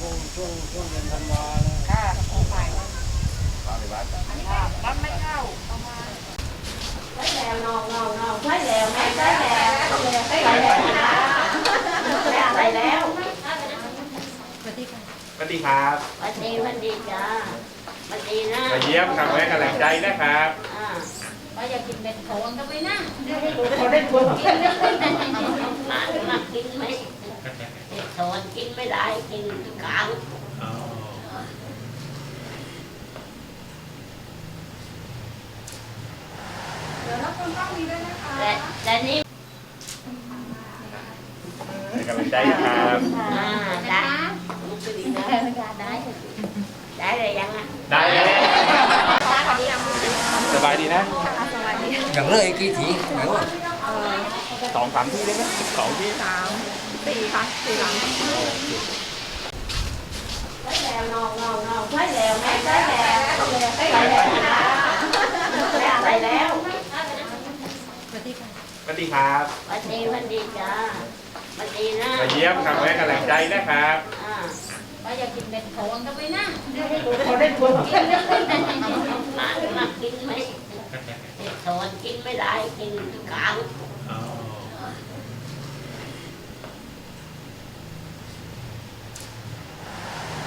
ช่วงช่วงช่วงเดือนธันวาเนี่ยค่าของใหม่ข้าวนวัดอันนี้รัไม่เข้าประมาณไช่แล้วน้อนน้องน้องไช่แล้วแม่ใช่แล้วไช่แล้วไช่แล้วสวัสดีค่ะสวัสดีครับสวัสดีสวัสดีจ้าสวัสดีนะมาเยี่ยมครับแม่กำลังใจนะครับอ่าก็อยากกินเป็นโถงก็ไม่น่าเขาได้โถงได้โถงกินแล้วไม่ได้หมาหมักกินไหม ไม่ได้กินกลางเดี๋ยวรับคนกล้องนี้ด้วยนะคะแต่แต่นี่ให้กำลังใจนะครับอ่าได้ได้ได้ได้เลยยังอะได้แล้วสบายดีนะ gần lời kia chị phải không สองสามที่ได้ไหมสองที่สาม สี่ค่ะสี่หลังใช้แล้วนอนนอนนอนใช้แล้วแม่ใช้แล้วใช้แล้วใช้แล้วสวัสดีครับวันดีวันดีจ้าวันดีนะมาเยี่ยมคำแรกกำลังใจนะครับอ่าก็อยากกินเป็นโถงกันไปนะเขาได้ตัวกินมามากินไหมสอนกินไม่ได้กินกลาง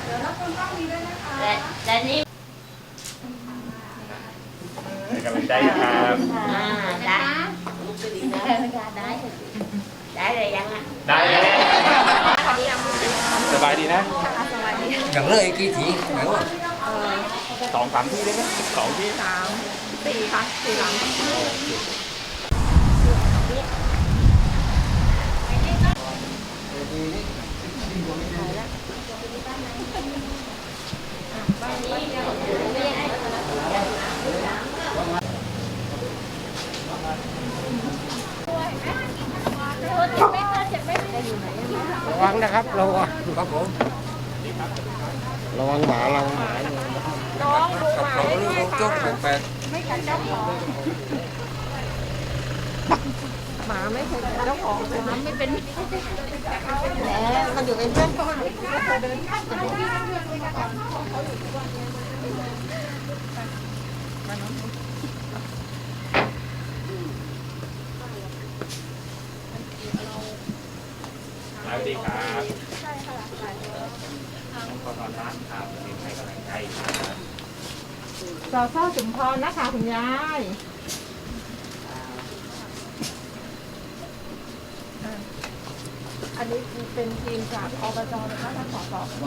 เดี๋ยว รับคนกล้องนี้ด้วยนะคะแต่แต่นี่ให้กำลังใจนะครับอ่าได้ได้ได้ได้เลยยังอะได้แล้วสบายดีนะ gần lời kia chị phải không สองสามที่ได้ไหมสองที่สามสี่ค่ะสี่หลัง ระวังนะครับระวังครับผมระวังหมาระวังหมาน้องดูหมาเขาเรื่องจบแปลก หมาไม่เคยเจ้าของหมาไม่เป็นแล้วมันอยู่เป็นเพื่อนก่อนสวัสดีครับน้องขอตอนร้านครับให้กำลังใจครับสาวเศร้าสุมพรนะคะคุณยาย อันนี้เป็นทีมจากอบจนะคะท่านสสๆ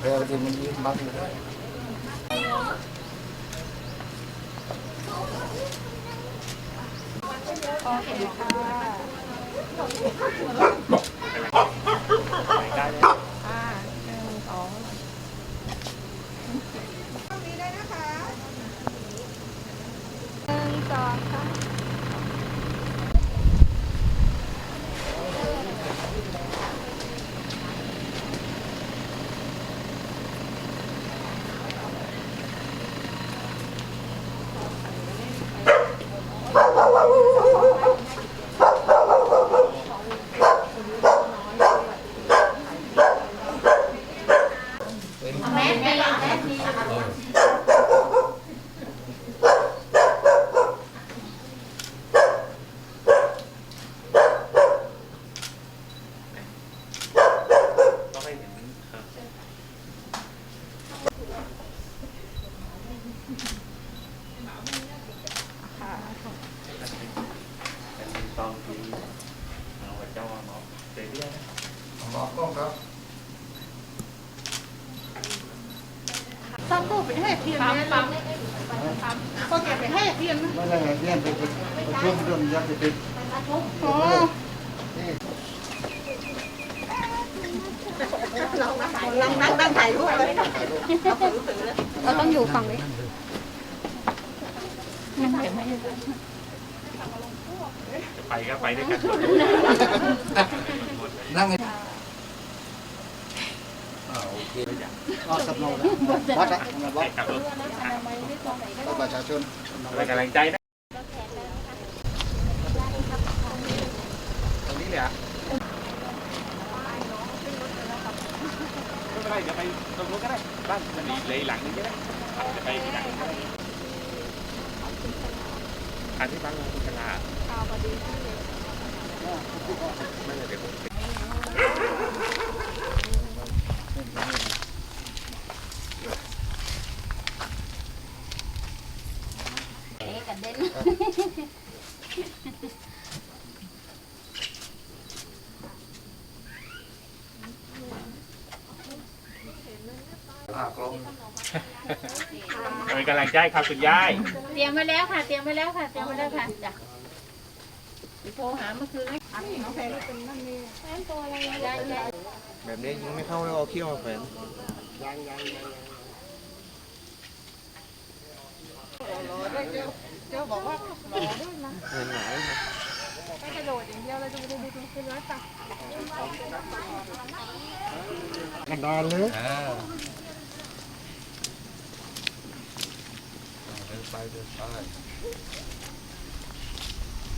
เร็วที่มันยืนบังอยู่ได้เลย อ่าหนึ่งสอง นี้ด้วยนะคะ หนึ่งสองสาม แม่แม่แม่ ต้องให้เห็นครับ เป็นตองที่เอาไว้เจ้าหมอเสียเรียกบอกกล้องครับตั้งตู้ไปให้เทียนเนี่ยปั๊มก็เก็บไปให้เทียนนะไม่ได้ไงเรียนไปประชุมเรื่องยาเสพติดอ๋อลังนั่งนั่งถ่ายรูปเลยเราต้องอยู่ฝั่งนี้จะ ไปก็ไปด้วยกันนั่งไงอ่าโอเคก็สำเนาแล้ววัดอะวัดกับรถวัดประชาชนให้กำลังใจนะตรงนี้เลยอะไม่เป็นไรเดี๋ยวไปตรงนู้นก็ได้บ้านมันเลยหลังนึงก็ได้จะไปที่หลังอันที่บ้านเราคุณกลา เอ๊ะกระเด็นเป็นกำลังใจครับคุณยาย เตรียมไว้แล้วค่ะ เตรียมไว้แล้วค่ะ เตรียมไว้แล้วค่ะจ้ะ โทรหาเมื่อคืนอันนี้น้องแฟนเป็นนั่นนี่แฟนตัวอะไรยายยายแบบนี้ยิงไม่เข้าแล้วเอาเขี้ยวมาแฝงเจ้าบอกว่าหล่อด้วยนะเงินหงายไม่กระโดดอย่างเดียวเลยดูดูดูดูเป็นร้อยปะกันดานเลยอ่าเดินไปเดินไป